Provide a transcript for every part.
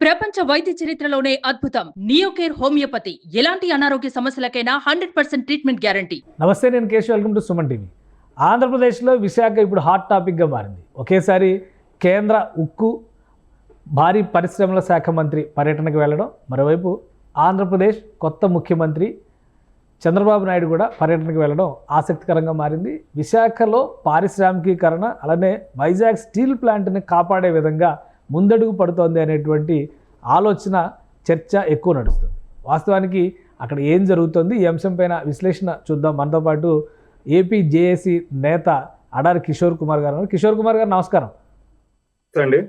ప్రపంచ వైద్య చరిత్రలోనే అద్భుతం. Neocare homeopathy. ఎలాంటి అనారోగ్య సమస్యలకైనా hundred percent treatment guarantee. Namaste నేను Keshav. Welcome to Suman TV. ఆంధ్రప్రదేశ్లో విశాఖ ఇప్పుడు హాట్ టాపిక్గా మారింది. ఒకేసారి కేంద్ర ఉక్కు భారీ పరిశ్రమల శాఖ మంత్రి పర్యటనకు వెళ్ళడం మరోవైపు ఆంధ్రప్రదేశ్ కొత్త ముఖ్యమంత్రి చంద్రబాబు నాయుడు కూడా పర్యటనకు వెళ్ళడం ఆసక్తికరంగా మారింది. విశాఖలో పారిశ్రామికీకరణ అలానే వైజాగ్ స్టీల్ ప్లాంట్ని కాపాడే విధంగా ముందడుగు పడుతోంది అనేటువంటి ఆలోచన చర్చ ఎక్కువ నడుస్తుంది. వాస్తవానికి అక్కడ ఏం జరుగుతుంది? ఈ అంశంపైన విశ్లేషణ చూద్దాం. మనతో పాటు ఏపీ జేఏసీ నేత అడారి కిషోర్ కుమార్ గారు. కిషోర్ కుమార్ గారు నమస్కారం అండి.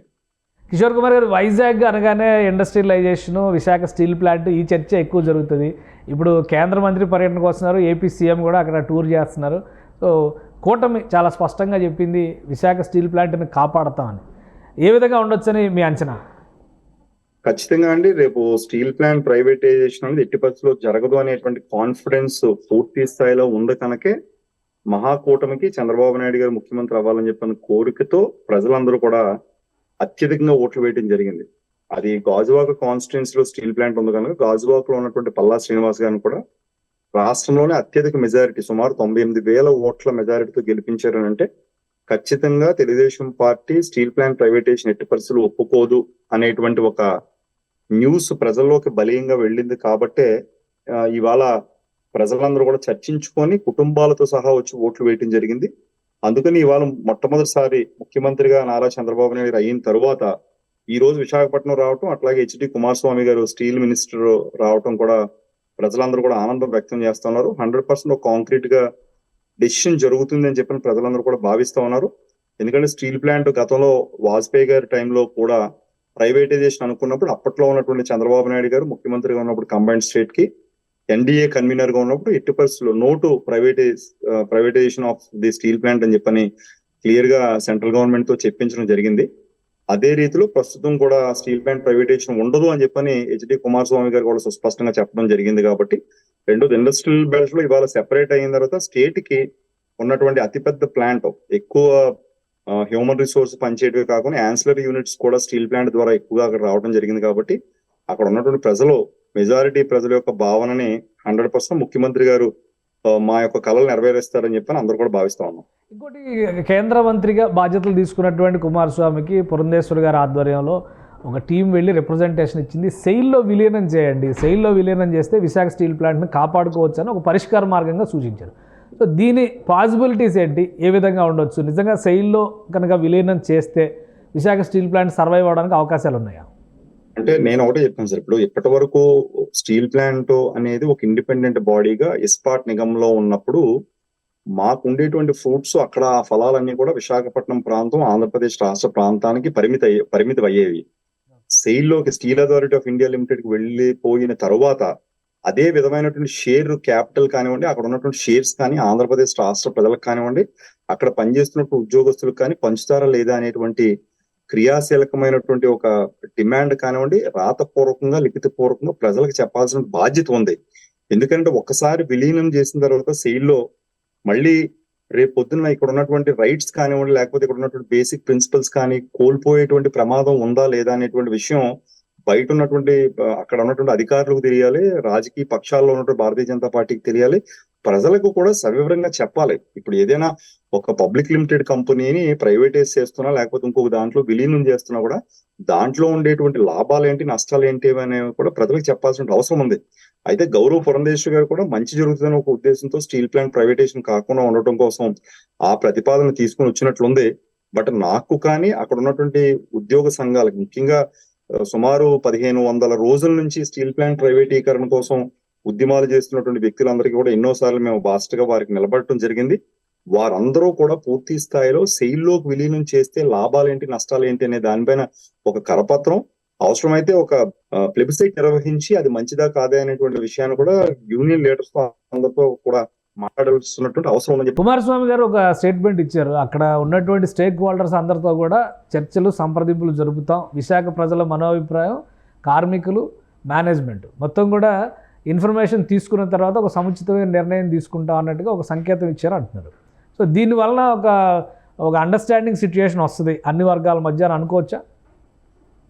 కిషోర్ కుమార్ గారు వైజాగ్ అనగానే ఇండస్ట్రియలైజేషను విశాఖ స్టీల్ ప్లాంట్ ఈ చర్చ ఎక్కువ జరుగుతుంది. ఇప్పుడు కేంద్ర మంత్రి పర్యటనకు వస్తున్నారు. ఏపీ సీఎం కూడా అక్కడ టూర్ చేస్తున్నారు. సో కూటమి చాలా స్పష్టంగా చెప్పింది విశాఖ స్టీల్ ప్లాంట్ని కాపాడతామని. ఏ విధంగా ఉండొచ్చని మీ అంచనా? ఖచ్చితంగా అండి. రేపు స్టీల్ ప్లాంట్ ప్రైవేటైజేషన్ అనేది ఎట్టి పరిస్థితుల్లో జరగదు అనేటువంటి కాన్ఫిడెన్స్ పూర్తి స్థాయిలో ఉంది కనుకే మహాకూటమికి చంద్రబాబు నాయుడు గారు ముఖ్యమంత్రి అవ్వాలని చెప్పిన కోరికతో ప్రజలందరూ కూడా అత్యధికంగా ఓట్లు వేయడం జరిగింది. అది గాజువాక కాన్స్టిట్యున్సీ లో స్టీల్ ప్లాంట్ ఉంది కనుక గాజువాక లో ఉన్నటువంటి పల్లా శ్రీనివాస్ గారిని కూడా రాష్ట్రంలోనే అత్యధిక మెజారిటీ సుమారు తొంభై ఎనిమిది వేల ఓట్ల మెజారిటీతో గెలిపించారు అంటే ఖచ్చితంగా Telugu Desam party steel plant privatization ఎట్టి పరిస్థితులు ఒప్పుకోదు అనేటువంటి ఒక న్యూస్ ప్రజల్లోకి బలీయంగా వెళ్ళింది కాబట్టే ఇవాళ ప్రజలందరూ కూడా చర్చించుకొని కుటుంబాలతో సహా వచ్చి ఓట్లు వేయటం జరిగింది. అందుకని ఇవాళ మొట్టమొదటిసారి ముఖ్యమంత్రిగా నారా చంద్రబాబు నాయుడు గారు అయిన తరువాత ఈ రోజు విశాఖపట్నం రావటం అట్లాగే హెచ్డి కుమారస్వామి గారు స్టీల్ మినిస్టర్ రావటం కూడా ప్రజలందరూ కూడా ఆనందం వ్యక్తం చేస్తున్నారు. హండ్రెడ్ పర్సెంట్ కాంక్రీట్గా డెసిషన్ జరుగుతుంది అని చెప్పిన ప్రజలందరూ కూడా భావిస్తూ ఉన్నారు. ఎందుకంటే స్టీల్ ప్లాంట్ గతంలో వాజ్పేయి గారి టైంలో కూడా ప్రైవేటైజేషన్ అనుకున్నప్పుడు అప్పట్లో ఉన్నటువంటి చంద్రబాబు నాయుడు గారు ముఖ్యమంత్రిగా ఉన్నప్పుడు కంబైన్డ్ స్టేట్కి ఎన్డీఏ కన్వీనర్గా ఉన్నప్పుడు ఎట్టి పరిస్థితుల్లో note privatize privatization of the steel plant అని చెప్పని క్లియర్గా సెంట్రల్ గవర్నమెంట్తో చెప్పించడం జరిగింది. అదే రీతిలో ప్రస్తుతం కూడా స్టీల్ ప్లాంట్ ప్రైవేటైజేషన్ ఉండదు అని చెప్పని హెచ్డి కుమారస్వామి గారు కూడా సుస్పష్టంగా చెప్పడం జరిగింది కాబట్టి రెండోది ఇండస్ట్రియల్ బెల్ట్లో ఇవాళ సెపరేట్ అయిన తర్వాత స్టేట్కి ఉన్నటువంటి అతిపెద్ద ప్లాంట్ ఎక్కువ హ్యూమన్ రిసోర్స్ పనిచేయటమే కాకుండా యాన్సిలరీ యూనిట్స్ కూడా స్టీల్ ప్లాంట్ ద్వారా ఎక్కువగా అక్కడ రావడం జరిగింది కాబట్టి అక్కడ ఉన్నటువంటి ప్రజలు మెజారిటీ ప్రజల యొక్క భావనని హండ్రెడ్ పర్సెంట్ ముఖ్యమంత్రి గారు మా యొక్క కళలు నెరవేరుస్తారని చెప్పని అందరూ కూడా భావిస్తా ఉన్నాం. ఇంకోటి కేంద్ర మంత్రిగా బాధ్యతలు తీసుకున్నటువంటి కుమారస్వామికి పురంధేశ్వర్ గారి ఆధ్వర్యంలో ఒక టీం వెళ్ళి రిప్రజెంటేషన్ ఇచ్చింది. సెయిల్లో విలీనం చేయండి. సెయిల్లో విలీనం చేస్తే విశాఖ స్టీల్ ప్లాంట్ని కాపాడుకోవచ్చు అని ఒక పరిష్కార మార్గంగా సూచించారు. సో దీని పాసిబిలిటీస్ ఏంటి? ఏ విధంగా ఉండొచ్చు? నిజంగా సెయిల్లో కనుక విలీనం చేస్తే విశాఖ స్టీల్ ప్లాంట్ సర్వైవ్ అవడానికి అవకాశాలు ఉన్నాయా? అంటే నేను ఒకటే చెప్తాను సార్. ఇప్పుడు ఇప్పటి వరకు స్టీల్ ప్లాంట్ అనేది ఒక ఇండిపెండెంట్ బాడీగా ఇస్పాట్ నిగంలో ఉన్నప్పుడు మాకు ఉండేటువంటి ఫ్రూట్స్ అక్కడ ఆ ఫలాలన్నీ కూడా విశాఖపట్నం ప్రాంతం ఆంధ్రప్రదేశ్ రాష్ట్ర ప్రాంతానికి పరిమిత పరిమితం అయ్యేవి సెయిల్లోకి స్టీల్ అథారిటీ ఆఫ్ ఇండియా లిమిటెడ్కి వెళ్ళిపోయిన తర్వాత అదే విధమైనటువంటి షేర్ క్యాపిటల్ కానివ్వండి అక్కడ ఉన్నటువంటి షేర్స్ కానీ ఆంధ్రప్రదేశ్ రాష్ట్ర ప్రజలకు కానివ్వండి అక్కడ పనిచేస్తున్నటువంటి ఉద్యోగస్తులకు కానీ పంచుతారా లేదా అనేటువంటి క్రియాశీలకమైనటువంటి ఒక డిమాండ్ కానివ్వండి రాతపూర్వకంగా లిఖితపూర్వకంగా ప్రజలకు చెప్పాల్సిన బాధ్యత ఉంది. ఎందుకంటే ఒక్కసారి విలీనం చేసిన తర్వాత సెయిల్లో మళ్ళీ రేపు పొద్దున్న ఇక్కడ ఉన్నటువంటి రైట్స్ కానివ్వండి లేకపోతే ఇక్కడ ఉన్నటువంటి బేసిక్ ప్రిన్సిపల్స్ కానీ కోల్పోయేటువంటి ప్రమాదం ఉందా లేదా అనేటువంటి విషయం బయట ఉన్నటువంటి అక్కడ ఉన్నటువంటి అధికారులకు తెలియాలి రాజకీయ పక్షాల్లో ఉన్నటువంటి భారతీయ జనతా పార్టీకి తెలియాలి. ప్రజలకు కూడా సవివరంగా చెప్పాలి. ఇప్పుడు ఏదైనా ఒక పబ్లిక్ లిమిటెడ్ కంపెనీని ప్రైవేటైజ్ చేస్తున్నా లేకపోతే ఇంకొక దాంట్లో విలీనం చేస్తున్నా కూడా దాంట్లో ఉండేటువంటి లాభాలు ఏంటి నష్టాలు ఏంటి అనేవి కూడా ప్రజలకు చెప్పాల్సిన అవసరం ఉంది. అయితే గౌరవ్ పురంధేశ్వరి గారు కూడా మంచి జరుగుతుందని ఒక ఉద్దేశంతో స్టీల్ ప్లాంట్ ప్రైవేటేషన్ కాకుండా ఉండటం కోసం ఆ ప్రతిపాదన తీసుకుని వచ్చినట్లుంది. బట్ నాకు కానీ అక్కడ ఉన్నటువంటి ఉద్యోగ సంఘాలకు ముఖ్యంగా సుమారు పదిహేను వందల రోజుల నుంచి స్టీల్ ప్లాంట్ ప్రైవేటీకరణ కోసం ఉద్యమాలు చేస్తున్నటువంటి వ్యక్తులందరికీ కూడా ఎన్నోసార్లు మేము బాస్ట్గా వారికి నిలబడటం జరిగింది. వారందరూ కూడా పూర్తి స్థాయిలో సెయిల్లోకి విలీనం చేస్తే లాభాలేంటి నష్టాలేంటి అనే దానిపైన ఒక కరపత్రం అవసరమైతే ఒక ప్లెబిసైట్ నిర్వహించి అది మంచిదా కాదా అనేటువంటి విషయాన్ని కూడా యూనియన్ లీడర్స్తో అందరితో కూడా మాట్లాడాల్సినటువంటి అవసరం ఉందని చెప్పి కుమారస్వామి గారు ఒక స్టేట్మెంట్ ఇచ్చారు. అక్కడ ఉన్నటువంటి స్టేక్ హోల్డర్స్ అందరితో కూడా చర్చలు సంప్రదింపులు జరుపుతాం. విశాఖ ప్రజల మనోభిప్రాయం కార్మికులు మేనేజ్మెంట్ మొత్తం కూడా ఇన్ఫర్మేషన్ తీసుకున్న తర్వాత ఒక సముచితమైన నిర్ణయం తీసుకుంటాం అన్నట్టుగా ఒక సంకేతం ఇచ్చారు అంటున్నారు. సో దీనివల్ల ఒక ఒక అండర్స్టాండింగ్ సిచ్యుయేషన్ వస్తుంది. అన్ని వర్గాల మధ్య అనుకోవచ్చా?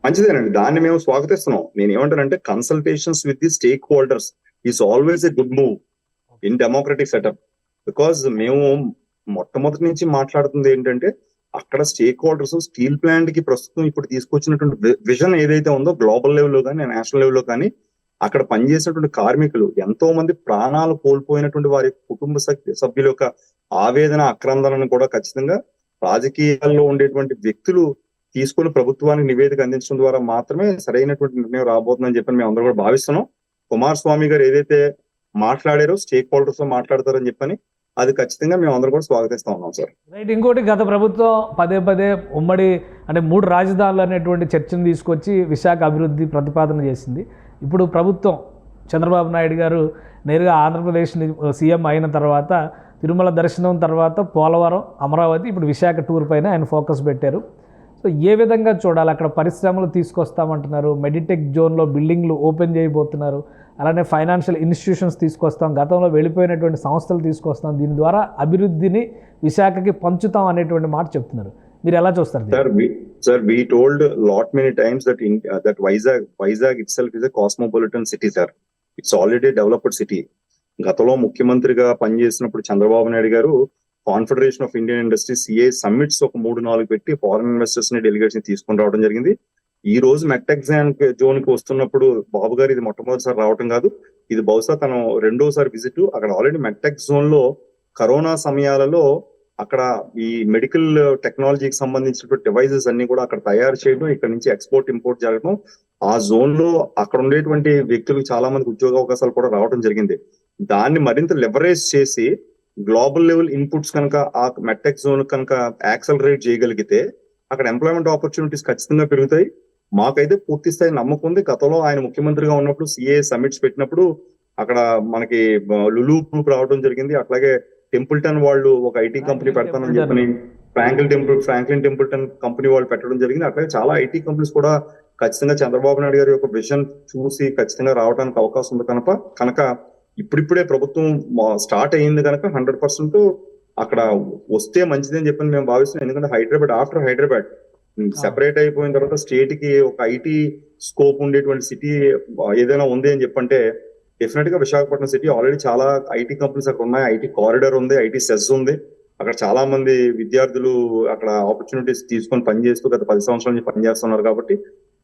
మంచిదేనండి. దాన్ని మేము స్వాగతిస్తున్నాం. నేను ఏమంటానంటే consultations with the stakeholders is always a good move in democratic setup because మేము మొట్టమొదటి నుంచి మాట్లాడుతుంది ఏంటంటే అక్కడ స్టేక్ హోల్డర్స్ స్టీల్ ప్లాంట్కి ప్రస్తుతం ఇప్పుడు తీసుకొచ్చినటువంటి విజన్ ఏదైతే ఉందో గ్లోబల్ లెవెల్లో కానీ నేషనల్ లెవెల్లో కానీ అక్కడ పనిచేసినటువంటి కార్మికులు ఎంతో మంది ప్రాణాలు కోల్పోయినటువంటి వారి కుటుంబ సభ్యుల యొక్క ఆవేదన అక్రందనను కూడా ఖచ్చితంగా రాజకీయాల్లో ఉండేటువంటి వ్యక్తులు తీసుకుని ప్రభుత్వానికి నివేదిక అందించడం ద్వారా మాత్రమే సరైనటువంటి నిర్ణయం రాబోతుందని చెప్పి మేము అందరూ కూడా భావిస్తున్నాం. కుమారస్వామి గారు ఏదైతే మాట్లాడారో స్టేక్ హోల్డర్స్తో మాట్లాడతారని చెప్పని అది ఖచ్చితంగా మేము అందరూ కూడా స్వాగతిస్తా ఉన్నాం సార్. రైట్ ఇంకోటి గత ప్రభుత్వం పదే పదే ఉమ్మడి అంటే మూడు రాజధానులు అనేటువంటి చర్చను తీసుకొచ్చి విశాఖ అభివృద్ధి ప్రతిపాదన చేసింది. ఇప్పుడు ప్రభుత్వం చంద్రబాబు నాయుడు గారు నేరుగా ఆంధ్రప్రదేశ్ సీఎం అయిన తర్వాత తిరుమల దర్శనం తర్వాత పోలవరం అమరావతి ఇప్పుడు విశాఖ టూర్ పైన ఆయన ఫోకస్ పెట్టారు. సో ఏ విధంగా చూడాలి? అక్కడ పరిశ్రమలు తీసుకొస్తామంటున్నారు. మెడిటెక్ జోన్లో బిల్డింగ్లు ఓపెన్ చేయబోతున్నారు. అలానే ఫైనాన్షియల్ ఇన్స్టిట్యూషన్స్ తీసుకొస్తాం. గతంలో వెళ్ళిపోయినటువంటి సంస్థలు తీసుకొస్తాం. దీని ద్వారా అభివృద్ధిని విశాఖకి పంచుతాం అనేటువంటి మాట చెప్తున్నారు. మీరు ఎలా చూస్తారు sir sir we told lot many times that that Vizag Vizag itself is a cosmopolitan city sir it's already developed city గతంలో ముఖ్యమంత్రిగా పనిచేసినప్పుడు Chandrababu Naidu garu confederation of Indian industries CI summits ఒక మూడు నాలుగు పెట్టి ఫారెన్ ఇన్వెస్టర్స్ని డెలిగేట్స్ని తీసుకొని రావడం జరిగింది. ఈ రోజు మెట్టెక్ జోన్కి వస్తున్నప్పుడు బాబు గారు ఇది మొట్టమొదటిసారి రావటం కాదు. ఇది బహుశా తను రెండోసారి విజిట్ అక్కడ ఆల్రెడీ మెట్టెక్ జోన్లో కరోనా సమయాలలో అక్కడ ఈ మెడికల్ టెక్నాలజీకి సంబంధించినటువంటి డివైజెస్ అన్ని కూడా అక్కడ తయారు చేయడం ఇక్కడ నుంచి ఎక్స్పోర్ట్ ఇంపోర్ట్ జరగడం ఆ జోన్లో అక్కడ ఉండేటువంటి వ్యక్తులకు చాలా మందికి ఉద్యోగ అవకాశాలు కూడా రావడం జరిగింది. దాన్ని మరింత లెవరేజ్ చేసి గ్లోబల్ లెవెల్ ఇన్పుట్స్ కనుక ఆ మెట్టెక్ జోన్ కనుక యాక్సలరేట్ చేయగలిగితే అక్కడ ఎంప్లాయ్మెంట్ ఆపర్చునిటీస్ ఖచ్చితంగా పెరుగుతాయి. మాకైతే పూర్తి స్థాయి నమ్మకం ఉంది. గతంలో ఆయన ముఖ్యమంత్రిగా ఉన్నప్పుడు సిఏ సమిట్స్ పెట్టినప్పుడు అక్కడ మనకి లులు గ్రూప్ రావడం జరిగింది. అట్లాగే టెంపుల్టన్ వాళ్ళు ఒక ఐటీ కంపెనీ పెడతానని చెప్పని Franklin temple Franklin Templeton company వాళ్ళు పెట్టడం జరిగింది. అట్లాగే చాలా ఐటీ కంపెనీస్ కూడా ఖచ్చితంగా చంద్రబాబు నాయుడు గారి యొక్క విజన్ చూసి ఖచ్చితంగా రావడానికి అవకాశం ఉంది కనుక కనుక ఇప్పుడిప్పుడే ప్రభుత్వం స్టార్ట్ అయ్యింది కనుక హండ్రెడ్ పర్సెంట్ అక్కడ వస్తే మంచిది అని చెప్పి మేము భావిస్తున్నాం. ఎందుకంటే హైదరాబాద్ ఆఫ్టర్ హైదరాబాద్ సెపరేట్ అయిపోయిన తర్వాత స్టేట్కి ఒక ఐటీ స్కోప్ ఉండేటువంటి సిటీ ఏదైనా ఉంది అని చెప్పంటే డెఫినెట్గా విశాఖపట్నం సిటీ ఆల్రెడీ చాలా ఐటీ కంపెనీస్ అక్కడ ఉన్నాయి. ఐటీ కారిడార్ ఉంది ఐటీ సెస్ ఉంది. అక్కడ చాలా మంది విద్యార్థులు అక్కడ ఆపర్చునిటీస్ తీసుకొని పనిచేస్తూ గత పది సంవత్సరాల నుంచి పనిచేస్తున్నారు కాబట్టి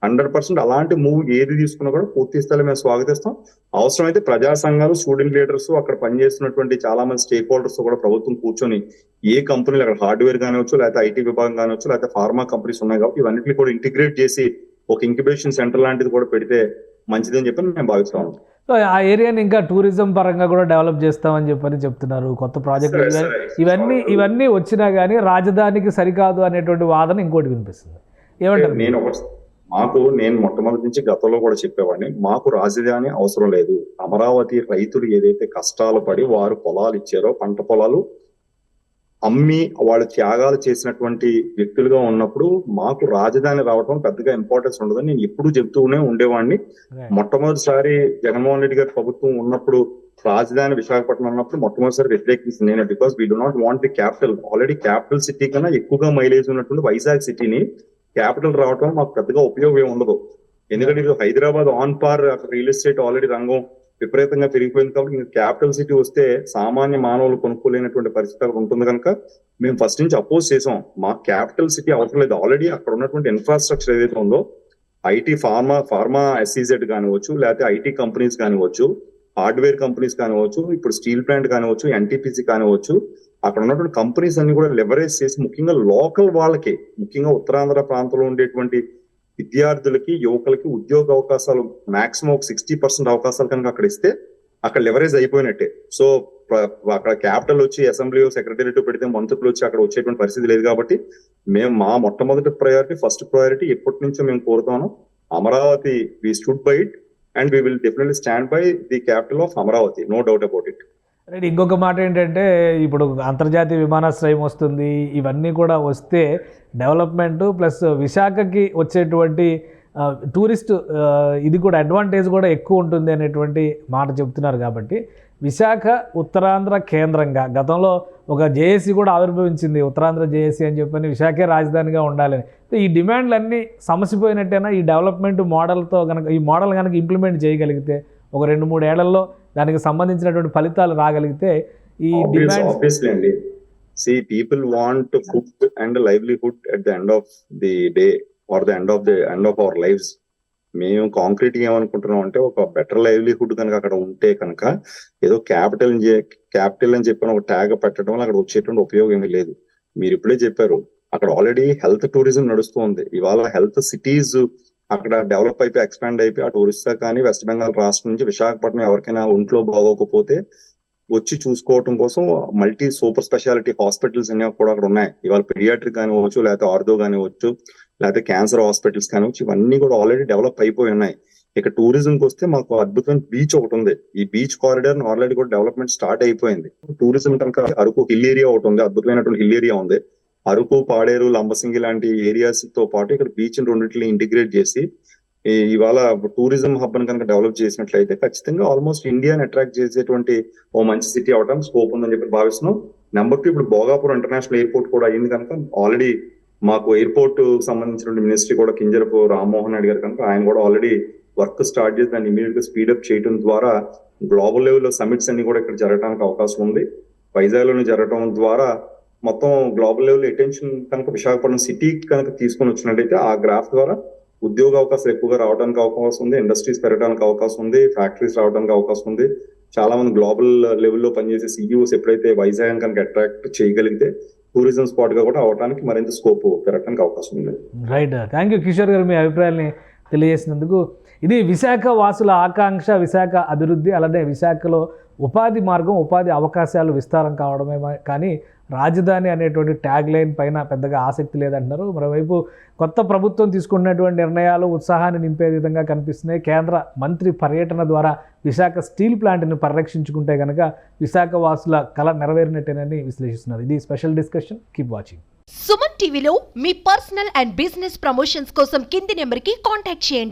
హండ్రెడ్ పర్సెంట్ అలాంటి మూవ్ ఏది తీసుకున్నా కూడా పూర్తి స్థాయిలో మేము స్వాగతిస్తాం. అవసరమైతే ప్రజా సంఘాలు స్టూడెంట్ లీడర్స్ అక్కడ పనిచేస్తున్నటువంటి చాలా మంది స్టేక్ హోల్డర్స్ కూడా ప్రభుత్వం కూర్చొని ఏ కంపెనీలు అక్కడ హార్డ్వేర్ కానివచ్చు లేకపోతే ఐటీ విభాగం కానివచ్చు లేకపోతే ఫార్మా కంపెనీస్ ఉన్నాయి కాబట్టి ఇవన్నిటిని కూడా ఇంటిగ్రేట్ చేసి ఒక ఇంక్యుబేషన్ సెంటర్ లాంటిది కూడా పెడితే మంచిదని చెప్పి మేము భావిస్తాం సో ఆ ఏరియాని ఇంకా టూరిజం పరంగా కూడా డెవలప్ చేస్తామని చెప్పని చెప్తున్నారు. కొత్త ప్రాజెక్టులు ఇవన్నీ-. ఇవన్నీ వచ్చినా కానీ రాజధానికి సరికాదు అనేటువంటి వాదన ఇంకోటి వినిపిస్తుంది. ఏమంటారు? నేను ఒక మాకు నేను మొట్టమొదటి నుంచి గతంలో కూడా చెప్పేవాడిని మాకు రాజధాని అవసరం లేదు. అమరావతి రైతులు ఏదైతే కష్టాలు పడి వారు పొలాలు ఇచ్చారో పంట పొలాలు అమ్మి వాళ్ళు త్యాగాలు చేసినటువంటి వ్యక్తులుగా ఉన్నప్పుడు మాకు రాజధాని రావడం పెద్దగా ఇంపార్టెన్స్ ఉండదని నేను ఎప్పుడూ చెప్తూనే ఉండేవాడిని. మొట్టమొదటిసారి జగన్మోహన్ రెడ్డి గారి ప్రభుత్వం ఉన్నప్పుడు రాజధాని విశాఖపట్నం ఉన్నప్పుడు మొట్టమొదటిసారి వ్యతిరేకించింది నేను because we do not want the capital already capital city కన్నా ఎక్కువగా మైలేజ్ ఉన్నటువంటి వైజాగ్ సిటీని క్యాపిటల్ రావడం మాకు పెద్దగా ఉపయోగం ఏమి ఉండదు. ఎందుకంటే ఇది హైదరాబాద్ ఆన్ పార్ అక్కడ రియల్ ఎస్టేట్ ఆల్రెడీ రంగం విపరీతంగా పెరిగిపోయింది కాబట్టి ఇంకా క్యాపిటల్ సిటీ వస్తే సామాన్య మానవులు కొనుక్కోలేనటువంటి పరిస్థితి అక్కడ ఉంటుంది కనుక మేము ఫస్ట్ నుంచి అపోజ్ చేసాం మా క్యాపిటల్ సిటీ అవసరం లేదు. ఆల్రెడీ అక్కడ ఉన్నటువంటి ఇన్ఫ్రాస్ట్రక్చర్ ఏదైతే ఉందో ఐటీ ఫార్మా ఫార్మా ఎస్ఈజెడ్ కానివచ్చు లేకపోతే ఐటీ కంపెనీస్ కానివచ్చు హార్డ్వేర్ కంపెనీస్ కానివచ్చు ఇప్పుడు స్టీల్ ప్లాంట్ కానివచ్చు ఎన్టీపీసీ కానివచ్చు అక్కడ ఉన్నటువంటి కంపెనీస్ అన్ని కూడా లెవరేజ్ చేసి ముఖ్యంగా లోకల్ వాళ్ళకి ముఖ్యంగా ఉత్తరాంధ్ర ప్రాంతంలో ఉండేటువంటి విద్యార్థులకి యువకులకి ఉద్యోగ అవకాశాలు మాక్సిమం ఒక సిక్స్టీ పర్సెంట్ అవకాశాలు కనుక అక్కడ ఇస్తే అక్కడ లెవరేజ్ అయిపోయినట్టే. సో అక్కడ క్యాపిటల్ వచ్చి అసెంబ్లీ సెక్రటరీ పెడితే మంత్రులు వచ్చి అక్కడ వచ్చేటువంటి పరిస్థితి లేదు కాబట్టి మేము మా మొట్టమొదటి ప్రయారిటీ ఫస్ట్ ప్రయారిటీ ఎప్పటి నుంచో మేము కోరుతాను Amaravati we stood by it and we will definitely stand by the capital of Amaravati no doubt about it right ఇంకొక మాట ఏంటంటే ఇప్పుడు అంతర్జాతీయ విమానాశ్రయం వస్తుంది ఇవన్నీ కూడా వస్తే డెవలప్మెంట్ ప్లస్ విశాఖకి వచ్చేటువంటి టూరిస్ట్ ఇది కూడా అడ్వాంటేజ్ కూడా ఎక్కువ ఉంటుంది అనేటువంటి మాట చెప్తున్నారు కాబట్టి విశాఖ ఉత్తరాంధ్ర కేంద్రంగా గతంలో ఒక జేఏసీ కూడా ఆవిర్భవించింది ఉత్తరాంధ్ర జేఏసీ అని చెప్పని విశాఖే రాజధానిగా ఉండాలని. ఈ డిమాండ్లన్నీ సమసిపోయినట్టేనా ఈ డెవలప్మెంట్ మోడల్తో కనుక ఈ మోడల్ కనుక ఇంప్లిమెంట్ చేయగలిగితే ఒక రెండు మూడు ఏళ్ళలో దానికి సంబంధించినటువంటి ఫలితాలు రాగలిగితే ఈ డిమాండ్ అండి. See people want food and livelihood at the end of the day or the end of the end of our lifes మేము కాంక్రీట్గా ఏమనుకుంటున్నాం అంటే ఒక బెటర్ లైవ్లీహుడ్ కనుక అక్కడ ఉంటే కనుక ఏదో క్యాపిటల్ క్యాపిటల్ అని చెప్పిన ఒక ట్యాగ్ పెట్టడం వల్ల అక్కడ వచ్చేటువంటి ఉపయోగం ఏమీ లేదు. మీరు ఇప్పుడే చెప్పారు అక్కడ ఆల్రెడీ హెల్త్ టూరిజం నడుస్తుంది. ఇవాళ హెల్త్ సిటీస్ అక్కడ డెవలప్ అయిపోయి ఎక్స్పాండ్ అయిపోయి అటు ఒరిస్సా కానీ వెస్ట్ బెంగాల్ రాష్ట్రం నుంచి విశాఖపట్నం ఎవరికైనా ఒంట్లో బాగోకపోతే వచ్చి చూసుకోవటం కోసం మల్టీ సూపర్ స్పెషాలిటీ హాస్పిటల్స్ అనేవి కూడా అక్కడ ఉన్నాయి. ఇవాళ పిడియాట్రిక్ కానివచ్చు లేకపోతే ఆర్థో కానివ్వచ్చు లేకపోతే క్యాన్సర్ హాస్పిటల్స్ కానివ్వచ్చు ఇవన్నీ కూడా ఆల్రెడీ డెవలప్ అయిపోయి ఉన్నాయి. ఇక టూరిజంకి వస్తే మాకు అద్భుతమైన బీచ్ ఒకటి ఉంది. ఈ బీచ్ కారిడార్ ఆల్రెడీ కూడా డెవలప్మెంట్ స్టార్ట్ అయిపోయింది. టూరిజం కనుక అరకు హిల్ ఏరియా ఒకటి ఉంది. అద్భుతమైనటువంటి హిల్ ఏరియా ఉంది. అరకు పాడేరు లంబసింగి లాంటి ఏరియాస్తో పాటు ఇక్కడ బీచ్ రెండింటిని ఇంటిగ్రేట్ చేసి ఇవాళ టూరిజం హబ్ని కనుక డెవలప్ చేసినట్లయితే ఖచ్చితంగా ఆల్మోస్ట్ ఇండియాని అట్రాక్ట్ చేసేటువంటి ఓ మంచి సిటీ అవడం స్కోప్ ఉందని చెప్పి భావిస్తున్నాం. నెంబర్ టూ ఇప్పుడు భోగాపూర్ ఇంటర్నేషనల్ ఎయిర్పోర్ట్ కూడా అయింది కనుక ఆల్రెడీ మాకు ఎయిర్పోర్ట్ సంబంధించిన మినిస్ట్రీ కూడా కింజరపు రామ్మోహన్ రెడ్డి గారు కనుక ఆయన కూడా ఆల్రెడీ వర్క్ స్టార్ట్ చేసి దాన్ని ఇమీడియట్గా స్పీడప్ చేయడం ద్వారా గ్లోబల్ లెవెల్లో సమిట్స్ అన్ని కూడా ఇక్కడ జరగడానికి అవకాశం ఉంది. వైజాగ్లోనే జరగడం ద్వారా మొత్తం గ్లోబల్ లెవెల్ అటెన్షన్ కనుక విశాఖపట్నం సిటీ కనుక తీసుకొని వచ్చినట్టయితే ఆ గ్రాఫ్ ద్వారా ఉద్యోగ అవకాశాలు ఎక్కువగా రావడానికి అవకాశం ఉంది ఇండస్ట్రీస్ పెరగడానికి అవకాశం ఉంది ఫ్యాక్టరీస్ రావడానికి అవకాశం ఉంది. చాలా మంది గ్లోబల్ లెవెల్లో పనిచేసే సీఈఓస్ ఎప్పుడైతే వైజాగ్ కనుక అట్రాక్ట్ చేయగలిగితే టూరిజం స్పాట్గా కూడా అవడానికి మరింత స్కోప్ పెరగడానికి అవకాశం ఉంది. రైట్ థ్యాంక్ యూ కిషోర్ గారు మీ అభిప్రాయాన్ని తెలియజేసినందుకు. ఇది విశాఖ వాసుల ఆకాంక్ష విశాఖ అభివృద్ధి అలానే విశాఖలో ఉపాధి మార్గం ఉపాధి అవకాశాలు విస్తారం కావడమే కానీ రాజధాని అనేటువంటి ట్యాగ్ లైన్ పైన పెద్దగా ఆసక్తి లేదంటున్నారు. మరోవైపు కొత్త ప్రభుత్వం తీసుకున్నటువంటి నిర్ణయాలు ఉత్సాహాన్ని నింపే విధంగా కనిపిస్తున్నాయి. కేంద్ర మంత్రి పర్యటన ద్వారా విశాఖ స్టీల్ ప్లాంట్ను పరిరక్షించుకుంటే కనుక విశాఖ వాసుల కళ నెరవేరినట్టేనని విశ్లేషిస్తున్నారు. ఇది special discussion. Keep watching Suman టీవీలో మీ పర్సనల్ అండ్ బిజినెస్ ప్రమోషన్స్ కోసం కింది నెంబర్కి కాంటాక్ట్ చేయండి.